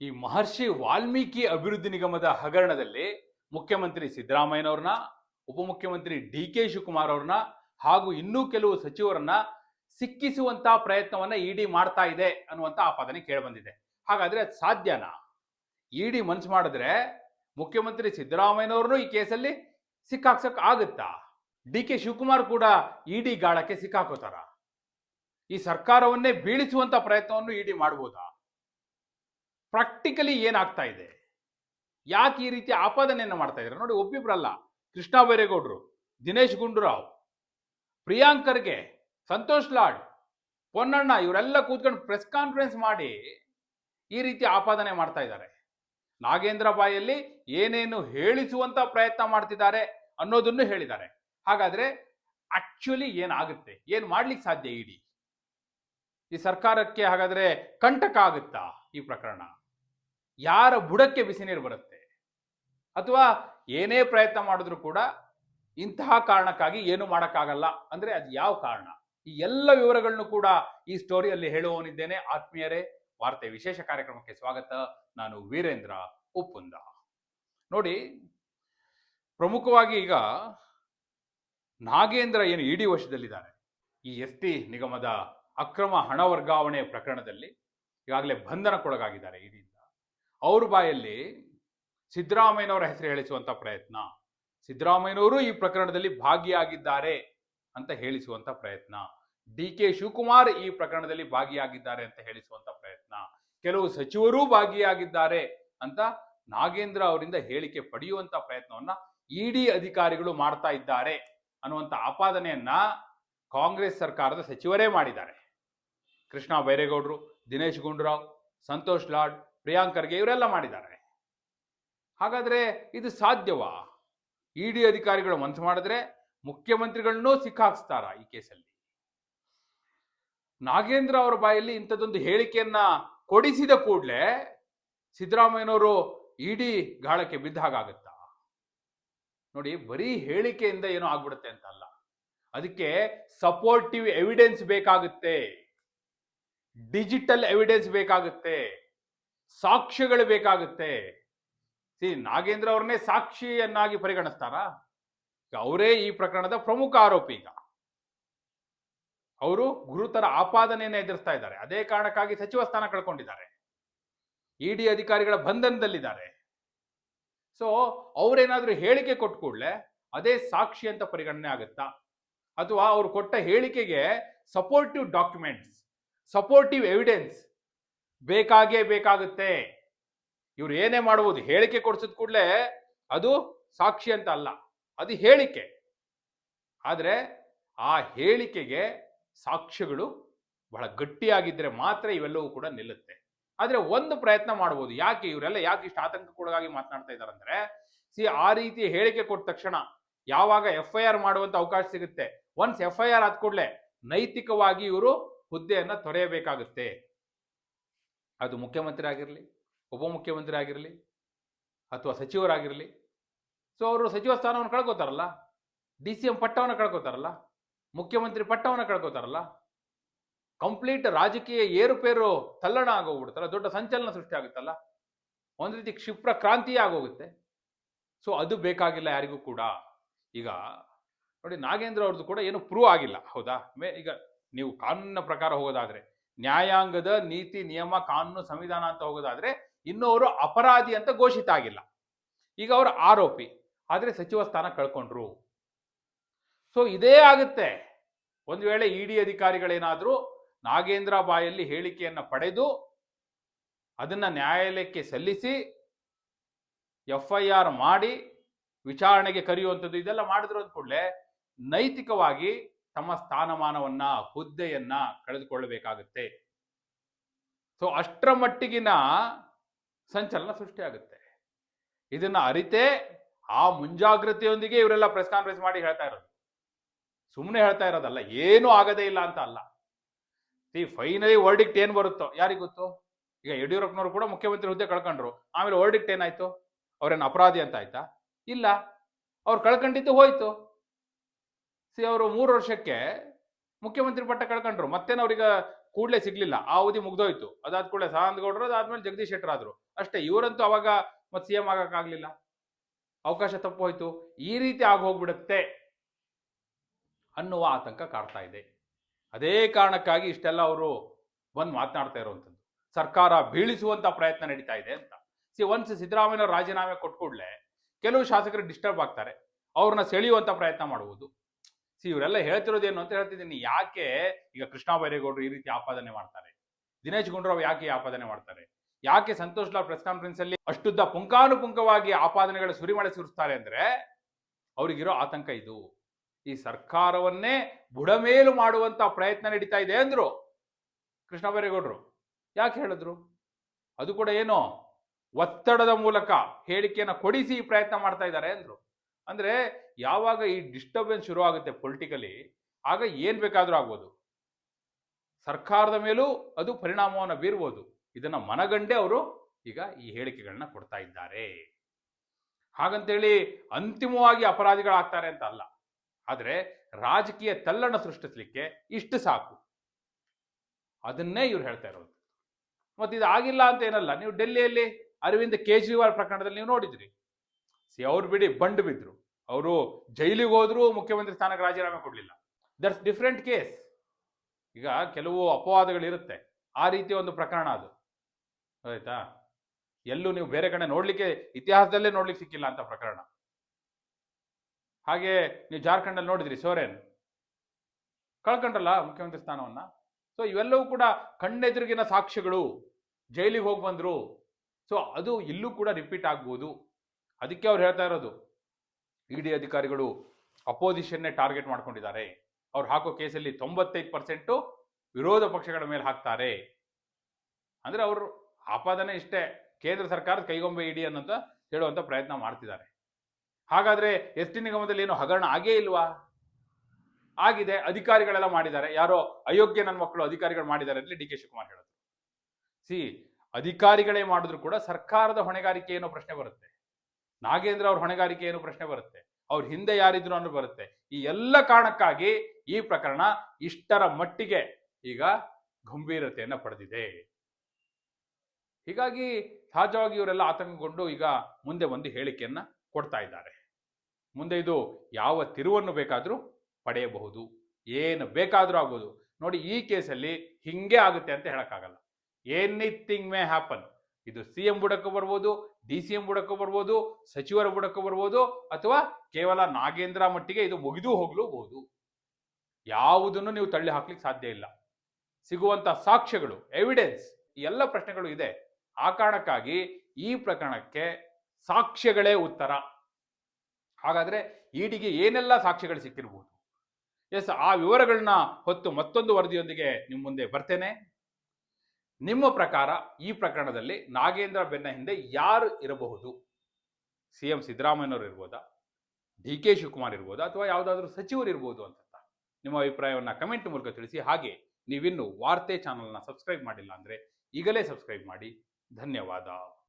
ಈ ಮಹರ್ಷಿ ವಾಲ್ಮೀಕಿ ಅಭಿವೃದ್ಧಿ ನಿಗಮದ ಹಗರಣದಲ್ಲಿ ಮುಖ್ಯಮಂತ್ರಿ ಸಿದ್ದರಾಮಯ್ಯನವ್ರನ್ನ, ಉಪಮುಖ್ಯಮಂತ್ರಿ ಡಿ ಕೆ ಶಿವಕುಮಾರ್ ಅವ್ರನ್ನ ಹಾಗೂ ಇನ್ನೂ ಕೆಲವು ಸಚಿವರನ್ನ ಸಿಕ್ಕಿಸುವಂತಹ ಪ್ರಯತ್ನವನ್ನ ಇಡಿ ಮಾಡ್ತಾ ಇದೆ ಅನ್ನುವಂತ ಆಪಾದನೆ ಕೇಳಿಬಂದಿದೆ. ಹಾಗಾದ್ರೆ ಅದು ಸಾಧ್ಯನಾ? ಇಡಿ ಮನ್ಸು ಮಾಡಿದ್ರೆ ಮುಖ್ಯಮಂತ್ರಿ ಸಿದ್ದರಾಮಯ್ಯನವ್ರನ್ನೂ ಈ ಕೇಸಲ್ಲಿ ಸಿಕ್ಕಾಕ್ಸಕ್ ಆಗುತ್ತಾ? ಡಿ ಕೆ ಶಿವಕುಮಾರ್ ಕೂಡ ಇಡಿ ಗಾಳಕ್ಕೆ ಸಿಕ್ಕಾಕೋತಾರ? ಈ ಸರ್ಕಾರವನ್ನೇ ಬೀಳಿಸುವಂತ ಪ್ರಯತ್ನವನ್ನು ಇಡಿ ಮಾಡ್ಬೋದಾ? ಪ್ರಾಕ್ಟಿಕಲಿ ಏನಾಗ್ತಾ ಇದೆ? ಯಾಕೆ ಈ ರೀತಿ ಆಪಾದನೆಯನ್ನು ಮಾಡ್ತಾ ಇದ್ದಾರೆ? ನೋಡಿ, ಒಬ್ಬಿಬ್ರಲ್ಲ, ಕೃಷ್ಣ ಬೈರೇಗೌಡರು, ದಿನೇಶ್ ಗುಂಡೂರಾವ್, ಪ್ರಿಯಾಂಕ್ ಖರ್ಗೆ, ಸಂತೋಷ್ ಲಾಡ್, ಪೊನ್ನಣ್ಣ, ಇವರೆಲ್ಲ ಕೂತ್ಕೊಂಡು ಪ್ರೆಸ್ ಕಾನ್ಫರೆನ್ಸ್ ಮಾಡಿ ಈ ರೀತಿ ಆಪಾದನೆ ಮಾಡ್ತಾ ಇದ್ದಾರೆ. ನಾಗೇಂದ್ರ ಬಾಯಲ್ಲಿ ಏನೇನು ಹೇಳಿಸುವಂತ ಪ್ರಯತ್ನ ಮಾಡ್ತಿದ್ದಾರೆ ಅನ್ನೋದನ್ನು ಹೇಳಿದ್ದಾರೆ. ಹಾಗಾದ್ರೆ ಆಕ್ಚುಲಿ ಏನಾಗುತ್ತೆ? ಏನ್ ಮಾಡ್ಲಿಕ್ಕೆ ಸಾಧ್ಯ ಇಡಿ? ಈ ಸರ್ಕಾರಕ್ಕೆ ಹಾಗಾದ್ರೆ ಕಂಟಕ ಆಗುತ್ತಾ ಈ ಪ್ರಕರಣ? ಯಾರ ಬುಡಕ್ಕೆ ಬಿಸಿ ನೀರು ಬರುತ್ತೆ? ಅಥವಾ ಏನೇ ಪ್ರಯತ್ನ ಮಾಡಿದ್ರು ಕೂಡ ಇಂತಹ ಕಾರಣಕ್ಕಾಗಿ ಏನು ಮಾಡೋಕ್ಕಾಗಲ್ಲ? ಅಂದ್ರೆ ಅದು ಯಾವ ಕಾರಣ? ಈ ಎಲ್ಲ ವಿವರಗಳನ್ನು ಕೂಡ ಈ ಸ್ಟೋರಿಯಲ್ಲಿ ಹೇಳುವವನಿದ್ದೇನೆ. ಆತ್ಮೀಯರೇ, ವಾರ್ತೆ ವಿಶೇಷ ಕಾರ್ಯಕ್ರಮಕ್ಕೆ ಸ್ವಾಗತ. ನಾನು ವೀರೇಂದ್ರ ಉಪ್ಪುಂದ. ನೋಡಿ, ಪ್ರಮುಖವಾಗಿ ಈಗ ನಾಗೇಂದ್ರ ಏನು ಇಡಿ ವಶದಲ್ಲಿದ್ದಾನೆ. ಈ ಎಸ್ ಟಿ ನಿಗಮದ ಅಕ್ರಮ ಹಣ ವರ್ಗಾವಣೆ ಪ್ರಕರಣದಲ್ಲಿ ಈಗಾಗಲೇ ಬಂಧನಕ್ಕೊಳಗಾಗಿದ್ದಾರೆ ಇಡಿಯಿಂದ ಅವ್ರ ಬಾಯಲ್ಲಿ ಸಿದ್ದರಾಮಯ್ಯನವರ ಹೆಸರು ಹೇಳಿಸುವಂಥ ಪ್ರಯತ್ನ. ಸಿದ್ದರಾಮಯ್ಯನವರು ಈ ಪ್ರಕರಣದಲ್ಲಿ ಭಾಗಿಯಾಗಿದ್ದಾರೆ ಅಂತ ಹೇಳಿಸುವಂಥ ಪ್ರಯತ್ನ. ಡಿ ಕೆ ಶಿವಕುಮಾರ್ ಈ ಪ್ರಕರಣದಲ್ಲಿ ಭಾಗಿಯಾಗಿದ್ದಾರೆ ಅಂತ ಹೇಳಿಸುವಂಥ ಪ್ರಯತ್ನ. ಕೆಲವು ಸಚಿವರೂ ಭಾಗಿಯಾಗಿದ್ದಾರೆ ಅಂತ ನಾಗೇಂದ್ರ ಅವರಿಂದ ಹೇಳಿಕೆ ಪಡೆಯುವಂತ ಪ್ರಯತ್ನವನ್ನ ಇಡಿ ಅಧಿಕಾರಿಗಳು ಮಾಡ್ತಾ ಇದ್ದಾರೆ ಅನ್ನುವಂತ ಆಪಾದನೆಯನ್ನ ಕಾಂಗ್ರೆಸ್ ಸರ್ಕಾರದ ಸಚಿವರೇ ಮಾಡಿದ್ದಾರೆ. ಕೃಷ್ಣ ಬೈರೇಗೌಡರು, ದಿನೇಶ್ ಗುಂಡೂರಾವ್, ಸಂತೋಷ್ ಲಾಡ್ ಪ್ರಿಯಾಂಕ್ ಖರ್ಗೆ ಇವರೆಲ್ಲ ಮಾಡಿದ್ದಾರೆ. ಹಾಗಾದ್ರೆ ಇದು ಸಾಧ್ಯವಾ? ಇಡಿ ಅಧಿಕಾರಿಗಳು ಮನಸ್ಸು ಮಾಡಿದ್ರೆ ಮುಖ್ಯಮಂತ್ರಿಗಳನ್ನೂ ಸಿಕ್ಕಾಕ್ಸ್ತಾರ ಈ ಕೇಸಲ್ಲಿ? ನಾಗೇಂದ್ರ ಅವರ ಬಾಯಲ್ಲಿ ಇಂಥದ್ದೊಂದು ಹೇಳಿಕೆಯನ್ನ ಕೊಡಿಸಿದ ಕೂಡಲೇ ಸಿದ್ದರಾಮಯ್ಯನವರು ಇಡಿ ಗಾಳಕ್ಕೆ ಬಿದ್ದ ಹಾಗಾಗತ್ತಾ? ನೋಡಿ, ಬರೀ ಹೇಳಿಕೆಯಿಂದ ಏನೋ ಆಗ್ಬಿಡುತ್ತೆ ಅಂತ ಅಲ್ಲ ಅದಕ್ಕೆ ಸಪೋರ್ಟಿವ್ ಎವಿಡೆನ್ಸ್ ಬೇಕಾಗುತ್ತೆ. ಡಿಜಿಟಲ್ ಎವಿಡೆನ್ಸ್ ಬೇಕಾಗುತ್ತೆ. ಸಾಕ್ಷ್ಯಗಳು ಬೇಕಾಗುತ್ತೆ. ಸಿ, ನಾಗೇಂದ್ರ ಅವ್ರನ್ನೇ ಸಾಕ್ಷಿಯನ್ನಾಗಿ ಪರಿಗಣಿಸ್ತಾರಾ? ಅವರೇ ಈ ಪ್ರಕರಣದ ಪ್ರಮುಖ ಆರೋಪಿ ಈಗ. ಅವರು ಗುರುತರ ಆಪಾದನೆಯನ್ನು ಎದುರಿಸ್ತಾ ಇದ್ದಾರೆ. ಅದೇ ಕಾರಣಕ್ಕಾಗಿ ಸಚಿವ ಸ್ಥಾನ ಕಳ್ಕೊಂಡಿದ್ದಾರೆ. ಇಡಿ ಅಧಿಕಾರಿಗಳ ಬಂಧನದಲ್ಲಿದ್ದಾರೆ. ಸೊ, ಅವರೇನಾದ್ರೂ ಹೇಳಿಕೆ ಕೊಟ್ಟ ಕೂಡಲೇ ಅದೇ ಸಾಕ್ಷಿ ಅಂತ ಪರಿಗಣನೆ ಆಗುತ್ತಾ? ಅಥವಾ ಅವ್ರು ಕೊಟ್ಟ ಹೇಳಿಕೆಗೆ ಸಪೋರ್ಟಿವ್ ಡಾಕ್ಯುಮೆಂಟ್ಸ್ ಸಪೋರ್ಟಿವ್ ಎವಿಡೆನ್ಸ್ ಬೇಕಾಗೇ ಬೇಕಾಗುತ್ತೆ. ಇವ್ರು ಏನೇ ಮಾಡ್ಬೋದು ಹೇಳಿಕೆ ಕೊಡ್ಸಿದ ಕೂಡಲೇ ಅದು ಸಾಕ್ಷಿ ಅಂತ ಅಲ್ಲ, ಅದು ಹೇಳಿಕೆ. ಆದರೆ ಆ ಹೇಳಿಕೆಗೆ ಸಾಕ್ಷ್ಯಗಳು ಬಹಳ ಗಟ್ಟಿಯಾಗಿದ್ದರೆ ಮಾತ್ರ ಇವೆಲ್ಲವೂ ಕೂಡ ನಿಲ್ಲುತ್ತೆ. ಆದರೆ ಒಂದು ಪ್ರಯತ್ನ ಮಾಡ್ಬೋದು, ಯಾಕೆ ಇವರೆಲ್ಲ ಯಾಕೆ ಇಷ್ಟು ಆತಂಕಕ್ಕೊಳಗಾಗಿ ಮಾತನಾಡ್ತಾ ಇದ್ದಾರೆ ಅಂದ್ರೆ ಸಿ ಆ ರೀತಿ ಹೇಳಿಕೆ ಕೊಟ್ಟ ತಕ್ಷಣ ಯಾವಾಗ ಎಫ್ ಐ ಆರ್ ಮಾಡುವಂತ ಅವಕಾಶ ಸಿಗುತ್ತೆ. ಒನ್ಸ್ ಎಫ್ ಐ ಆರ್ ಆದ ಕೂಡಲೇ ನೈತಿಕವಾಗಿ ಇವರು ಹುದ್ದೆಯನ್ನು ತೊರೆಯಬೇಕಾಗುತ್ತೆ. ಅದು ಮುಖ್ಯಮಂತ್ರಿ ಆಗಿರಲಿ ಉಪಮುಖ್ಯಮಂತ್ರಿ ಆಗಿರಲಿ ಅಥವಾ ಸಚಿವರಾಗಿರಲಿ. ಸೊ ಅವರು ಸಚಿವ ಸ್ಥಾನವನ್ನು ಕಳ್ಕೊತಾರಲ್ಲ? ಡಿ ಸಿ ಎಂ ಪಟ್ಟವನ್ನು ಕಳ್ಕೊತಾರಲ್ಲ? ಮುಖ್ಯಮಂತ್ರಿ ಪಟ್ಟವನ್ನು ಕಳ್ಕೊತಾರಲ್ಲ? ಕಂಪ್ಲೀಟ್ ರಾಜಕೀಯ ಏರುಪೇರು ತಲ್ಲಣ ಆಗೋಗ್ಬಿಡುತ್ತಲ್ಲ, ದೊಡ್ಡ ಸಂಚಲನ ಸೃಷ್ಟಿ ಆಗುತ್ತಲ್ಲ? ಒಂದು ರೀತಿ ಕ್ಷಿಪ್ರ ಕ್ರಾಂತಿಯೇ ಆಗೋಗುತ್ತೆ. ಸೊ ಅದು ಬೇಕಾಗಿಲ್ಲ ಯಾರಿಗೂ ಕೂಡ. ಈಗ ನೋಡಿ, ನಾಗೇಂದ್ರ ಅವ್ರದ್ದು ಕೂಡ ಏನು ಪ್ರೂವ್ ಆಗಿಲ್ಲ. ಹೌದಾ? ಮೇ ಈಗ ನೀವು ಕಾನೂನಿನ ಪ್ರಕಾರ ಹೋಗೋದಾದ್ರೆ ನ್ಯಾಯಾಂಗದ ನೀತಿ, ನಿಯಮ, ಕಾನೂನು, ಸಂವಿಧಾನ ಅಂತ ಹೋಗೋದಾದ್ರೆ ಇನ್ನೂ ಅವರು ಅಪರಾಧಿ ಅಂತ ಘೋಷಿತ ಆಗಿಲ್ಲ. ಈಗ ಅವರು ಆರೋಪಿ, ಆದ್ರೆ ಸಚಿವ ಸ್ಥಾನ ಕಳ್ಕೊಂಡ್ರು. ಸೊ ಇದೇ ಆಗುತ್ತೆ. ಒಂದು ವೇಳೆ ಇಡಿ ಅಧಿಕಾರಿಗಳೇನಾದ್ರೂ ನಾಗೇಂದ್ರ ಬಾಯಲ್ಲಿ ಹೇಳಿಕೆಯನ್ನ ಪಡೆದು ಅದನ್ನ ನ್ಯಾಯಾಲಯಕ್ಕೆ ಸಲ್ಲಿಸಿ ಎಫ್ ಐ ಆರ್ ಮಾಡಿ, ವಿಚಾರಣೆಗೆ ಕರೆಯುವಂಥದ್ದು ಇದೆಲ್ಲ ಮಾಡಿದ್ರು ಅಂದ ಕೂಡಲೇ ನೈತಿಕವಾಗಿ ತಮ್ಮ ಸ್ಥಾನಮಾನವನ್ನ, ಹುದ್ದೆಯನ್ನ ಕಳೆದುಕೊಳ್ಳಬೇಕಾಗುತ್ತೆ. ಸೊ ಅಷ್ಟರ ಮಟ್ಟಿಗಿನ ಸಂಚಲನ ಸೃಷ್ಟಿಯಾಗುತ್ತೆ. ಇದನ್ನ ಅರಿತೆ ಆ ಮುಂಜಾಗ್ರತೆಯೊಂದಿಗೆ ಇವರೆಲ್ಲ ಪ್ರೆಸ್ ಕಾನ್ಫರೆನ್ಸ್ ಮಾಡಿ ಹೇಳ್ತಾ ಇರೋದು. ಸುಮ್ಮನೆ ಹೇಳ್ತಾ ಇರೋದಲ್ಲ, ಏನೂ ಆಗದೇ ಇಲ್ಲ ಅಂತ ಅಲ್ಲ. ಸಿ ಫೈನಲಿ ವರ್ಡಿಕ್ಟ್ ಏನ್ ಬರುತ್ತೋ, ಯಾರಿಗ್ ಗೊತ್ತು? ಈಗ ಯಡಿಯೂರಪ್ಪನವರು ಕೂಡ ಮುಖ್ಯಮಂತ್ರಿ ಹುದ್ದೆ ಕಳ್ಕೊಂಡ್ರು. ಆಮೇಲೆ ವರ್ಡಿಕ್ಟ್ ಏನಾಯ್ತು? ಅವ್ರೇನು ಅಪರಾಧಿ ಅಂತ ಆಯ್ತಾ? ಇಲ್ಲ. ಅವ್ರು ಕಳ್ಕೊಂಡಿದ್ದು ಹೋಯ್ತು. ಸಿ ಅವರು ಮೂರು ವರ್ಷಕ್ಕೆ ಮುಖ್ಯಮಂತ್ರಿ ಪಟ್ಟ ಕಳ್ಕೊಂಡ್ರು. ಮತ್ತೇನು ಅವ್ರಿಗೆ ಕೂಡಲೇ ಸಿಗ್ಲಿಲ್ಲ. ಆ ಅವಧಿ ಮುಗ್ದೋಯ್ತು. ಅದಾದ ಕೂಡಲೇ ಸದಾನಂದ ಗೌಡರು ಅದಾದ್ಮೇಲೆ ಜಗದೀಶ್ ಶೆಟ್ಟರ್ ಆದ್ರು. ಅಷ್ಟೇ, ಇವರಂತೂ ಅವಾಗ ಮತ್ತೆ ಸಿ ಎಂ ಆಗಕ್ಕಾಗ್ಲಿಲ್ಲ. ಅವಕಾಶ ತಪ್ಪು ಹೋಯ್ತು. ಈ ರೀತಿ ಆಗೋಗ್ಬಿಡುತ್ತೆ ಅನ್ನುವ ಆತಂಕ ಕಾಡ್ತಾ ಇದೆ. ಅದೇ ಕಾರಣಕ್ಕಾಗಿ ಇಷ್ಟೆಲ್ಲ ಅವರು ಬಂದು ಮಾತನಾಡ್ತಾ ಇರುವಂಥದ್ದು. ಸರ್ಕಾರ ಬೀಳಿಸುವಂತ ಪ್ರಯತ್ನ ನಡೀತಾ ಇದೆ ಅಂತ. ಸಿ, ಒನ್ಸ್ ಸಿದ್ದರಾಮಯ್ಯ ರಾಜೀನಾಮೆ ಕೊಟ್ಟ ಕೆಲವು ಶಾಸಕರು ಡಿಸ್ಟರ್ಬ್ ಆಗ್ತಾರೆ. ಅವ್ರನ್ನ ಸೆಳೆಯುವಂತ ಪ್ರಯತ್ನ ಮಾಡುವುದು. ಸಿ, ಇವರೆಲ್ಲ ಹೇಳ್ತಿರೋದೇನು ಅಂತ ಹೇಳ್ತಿದ್ದೀನಿ. ಯಾಕೆ ಈಗ ಕೃಷ್ಣ ಬೈರೇಗೌಡರು ಈ ರೀತಿ ಆಪಾದನೆ ಮಾಡ್ತಾರೆ? ದಿನೇಶ್ ಗುಂಡೂರಾವ್ ಯಾಕೆ ಆಪಾದನೆ ಮಾಡ್ತಾರೆ? ಯಾಕೆ ಸಂತೋಷ್ ಲಾಲ್ ಪ್ರೆಸ್ ಕಾನ್ಫರೆನ್ಸ್ ಅಲ್ಲಿ ಅಷ್ಟುದ್ದ ಪುಂಖಾನುಪುಂಖವಾಗಿ ಆಪಾದನೆಗಳ ಸುರಿಮಳೆ ಸುರಿಸ್ತಾರೆ ಅಂದ್ರೆ ಅವ್ರಿಗಿರೋ ಆತಂಕ ಇದು. ಈ ಸರ್ಕಾರವನ್ನೇ ಬುಡಮೇಲು ಮಾಡುವಂತ ಪ್ರಯತ್ನ ನಡೀತಾ ಇದೆ ಅಂದ್ರು ಕೃಷ್ಣ ಬೈರೇಗೌಡರು. ಯಾಕೆ ಹೇಳಿದ್ರು? ಅದು ಕೂಡ ಏನು ಒತ್ತಡದ ಮೂಲಕ ಹೇಳಿಕೆಯನ್ನು ಕೊಡಿಸಿ ಪ್ರಯತ್ನ ಮಾಡ್ತಾ ಇದ್ದಾರೆ ಅಂದ್ರು. ಅಂದ್ರೆ ಯಾವಾಗ ಈ ಡಿಸ್ಟರ್ಬೆನ್ಸ್ ಶುರು ಆಗುತ್ತೆ ಪೊಲಿಟಿಕಲಿ ಆಗ ಏನ್ ಬೇಕಾದ್ರೂ ಆಗ್ಬೋದು. ಸರ್ಕಾರದ ಮೇಲೂ ಅದು ಪರಿಣಾಮವನ್ನು ಬೀರ್ಬೋದು. ಇದನ್ನ ಮನಗಂಡೇ ಅವರು ಈಗ ಈ ಹೇಳಿಕೆಗಳನ್ನ ಕೊಡ್ತಾ ಇದ್ದಾರೆ. ಹಾಗಂತೇಳಿ ಅಂತಿಮವಾಗಿ ಅಪರಾಧಿಗಳಾಗ್ತಾರೆ ಅಂತ ಅಲ್ಲ. ಆದ್ರೆ ರಾಜಕೀಯ ತಲ್ಲಣ ಸೃಷ್ಟಿಸ್ಲಿಕ್ಕೆ ಇಷ್ಟು ಸಾಕು. ಅದನ್ನೇ ಇವ್ರು ಹೇಳ್ತಾ ಇರೋದು. ಮತ್ತೆ ಇದು ಆಗಿಲ್ಲ ಅಂತ ಏನಲ್ಲ, ನೀವು ಡೆಲ್ಲಿಯಲ್ಲಿ ಅರವಿಂದ್ ಕೇಜ್ರಿವಾಲ್ ಪ್ರಕರಣದಲ್ಲಿ ನೀವು ನೋಡಿದ್ರಿ. ಸಿ ಅವ್ರು ಬಿಡಿ ಬಂಡ್ ಬಿದ್ರು. ಅವರು ಜೈಲಿಗೆ ಹೋದ್ರು ಮುಖ್ಯಮಂತ್ರಿ ಸ್ಥಾನಕ್ಕೆ ರಾಜೀನಾಮೆ ಕೊಡಲಿಲ್ಲ. ದಟ್ಸ್ ಡಿಫ್ರೆಂಟ್ ಕೇಸ್ ಈಗ ಕೆಲವು ಅಪವಾದಗಳಿರುತ್ತೆ. ಆ ರೀತಿ ಒಂದು ಪ್ರಕರಣ ಅದು. ಆಯ್ತಾ? ಎಲ್ಲೂ ನೀವು ಬೇರೆ ಕಡೆ ನೋಡ್ಲಿಕ್ಕೆ, ಇತಿಹಾಸದಲ್ಲೇ ನೋಡ್ಲಿಕ್ಕೆ ಸಿಕ್ಕಿಲ್ಲ ಅಂತ ಪ್ರಕರಣ. ಹಾಗೆ ನೀವು ಜಾರ್ಖಂಡಲ್ಲಿ ನೋಡಿದ್ರಿ, ಸೋರೆನ್. ಕಳ್ಕೊಂಡ್ರಲ್ಲ ಮುಖ್ಯಮಂತ್ರಿ ಸ್ಥಾನವನ್ನ? ಸೊ ಇವೆಲ್ಲವೂ ಕೂಡ ಕಣ್ಣೆದುರಿಗಿನ ಸಾಕ್ಷ್ಯಗಳು. ಜೈಲಿಗೆ ಹೋಗಿ ಬಂದ್ರು. ಸೊ ಅದು ಇಲ್ಲೂ ಕೂಡ ರಿಪೀಟ್ ಆಗ್ಬೋದು. ಅದಕ್ಕೆ ಅವ್ರು ಹೇಳ್ತಾ ಇರೋದು. ಇಡಿ ಅಧಿಕಾರಿಗಳು ಅಪೋಸಿಷನ್ನೇ ಟಾರ್ಗೆಟ್ ಮಾಡ್ಕೊಂಡಿದ್ದಾರೆ. ಅವ್ರು ಹಾಕೋ ಕೇಸಲ್ಲಿ ತೊಂಬತ್ತೈದು ಪರ್ಸೆಂಟು ವಿರೋಧ ಪಕ್ಷಗಳ ಮೇಲೆ ಹಾಕ್ತಾರೆ. ಅಂದ್ರೆ ಅವರು ಆಪಾದನೆ ಇಷ್ಟೇ. ಕೇಂದ್ರ ಸರ್ಕಾರದ ಕೈಗೊಂಬೆ ಇಡಿ ಅನ್ನೋಂತ ಹೇಳುವಂತ ಪ್ರಯತ್ನ ಮಾಡ್ತಿದ್ದಾರೆ. ಹಾಗಾದ್ರೆ ಎಸ್ ಟಿ ನಿಗಮದಲ್ಲಿ ಏನು ಹಗರಣ ಆಗೇ ಇಲ್ವಾ? ಆಗಿದೆ, ಅಧಿಕಾರಿಗಳೆಲ್ಲ ಮಾಡಿದ್ದಾರೆ. ಯಾರೋ ಅಯೋಗ್ಯ ನನ್ನ ಮಕ್ಕಳು ಅಧಿಕಾರಿಗಳು ಮಾಡಿದ್ದಾರೆ ಅಂತ ಡಿ ಕೆ ಶಿವಕುಮಾರ್ ಹೇಳಿದ್ರು. ಸಿ, ಅಧಿಕಾರಿಗಳೇ ಮಾಡಿದ್ರು ಕೂಡ ಸರ್ಕಾರದ ಹೊಣೆಗಾರಿಕೆ ಏನೋ ಪ್ರಶ್ನೆ ಬರುತ್ತೆ. ನಾಗೇಂದ್ರ ಅವ್ರ ಹೊಣೆಗಾರಿಕೆ ಏನು ಪ್ರಶ್ನೆ ಬರುತ್ತೆ? ಅವ್ರ ಹಿಂದೆ ಯಾರಿದ್ರು ಅನ್ನೋ ಬರುತ್ತೆ. ಈ ಎಲ್ಲ ಕಾರಣಕ್ಕಾಗಿ ಈ ಪ್ರಕರಣ ಇಷ್ಟರ ಮಟ್ಟಿಗೆ ಈಗ ಗಂಭೀರತೆಯನ್ನ ಪಡೆದಿದೆ. ಹೀಗಾಗಿ ಸಹಜವಾಗಿ ಇವರೆಲ್ಲ ಆತಂಕಗೊಂಡು ಈಗ ಮುಂದೆ ಒಂದು ಹೇಳಿಕೆಯನ್ನ ಕೊಡ್ತಾ ಇದ್ದಾರೆ. ಮುಂದೆ ಇದು ಯಾವ ತಿರುವನ್ನು ಬೇಕಾದರೂ ಪಡೆಯಬಹುದು. ಏನು ಬೇಕಾದರೂ ಆಗ್ಬೋದು. ನೋಡಿ ಈ ಕೇಸಲ್ಲಿ ಹಿಂಗೆ ಆಗುತ್ತೆ ಅಂತ ಹೇಳಕ್ಕಾಗಲ್ಲ. ಎನಿಥಿಂಗ್ ಮೇ ಹ್ಯಾಪನ್ ಇದು ಸಿ ಎಂ ಬುಡಕ್ಕೂ ಬರ್ಬೋದು, ಡಿ ಸಿ ಎಂ ಬುಡಕ್ಕೂ ಬರ್ಬೋದು, ಸಚಿವರ ಬುಡಕ್ಕೂ ಬರ್ಬೋದು, ಅಥವಾ ಕೇವಲ ನಾಗೇಂದ್ರ ಮಟ್ಟಿಗೆ ಇದು ಮುಗಿದು ಹೋಗಲೂಬಹುದು ಯಾವುದನ್ನು ನೀವು ತಳ್ಳಿ ಹಾಕ್ಲಿಕ್ಕೆ ಸಾಧ್ಯ ಇಲ್ಲ. ಸಿಗುವಂತ ಸಾಕ್ಷ್ಯಗಳು ಎವಿಡೆನ್ಸ್ ಎಲ್ಲ ಪ್ರಶ್ನೆಗಳು ಇದೆ. ಆ ಕಾರಣಕ್ಕಾಗಿ ಈ ಪ್ರಕರಣಕ್ಕೆ ಸಾಕ್ಷ್ಯಗಳೇ ಉತ್ತರ. ಹಾಗಾದ್ರೆ ಈಡಿಗೆ ಏನೆಲ್ಲ ಸಾಕ್ಷ್ಯಗಳು ಸಿಕ್ಕಿರಬಹುದು ಎಸ್, ಆ ವಿವರಗಳನ್ನ ಹೊತ್ತು ಮತ್ತೊಂದು ವರದಿಯೊಂದಿಗೆ ನಿಮ್ಮ ಮುಂದೆ ಬರ್ತೇನೆ. ನಿಮ್ಮ ಪ್ರಕಾರ ಈ ಪ್ರಕರಣದಲ್ಲಿ ನಾಗೇಂದ್ರ ಬೆನ್ನ ಹಿಂದೆ ಯಾರು ಇರಬಹುದು? ಸಿ ಎಂ ಸಿದ್ದರಾಮಯ್ಯನವರು ಇರ್ಬೋದಾ? ಡಿ ಕೆ ಶಿವಕುಮಾರ್ ಇರ್ಬೋದಾ? ಅಥವಾ ಯಾವುದಾದ್ರೂ ಸಚಿವರು ಇರ್ಬೋದು ಅಂತ ನಿಮ್ಮ ಅಭಿಪ್ರಾಯವನ್ನು ಕಮೆಂಟ್ ಮೂಲಕ ತಿಳಿಸಿ. ಹಾಗೆ ನೀವಿನ್ನು ವಾರ್ತೆ ಚಾನಲ್ನ ಸಬ್ಸ್ಕ್ರೈಬ್ ಮಾಡಿಲ್ಲ ಅಂದರೆ ಈಗಲೇ ಸಬ್ಸ್ಕ್ರೈಬ್ ಮಾಡಿ. ಧನ್ಯವಾದ.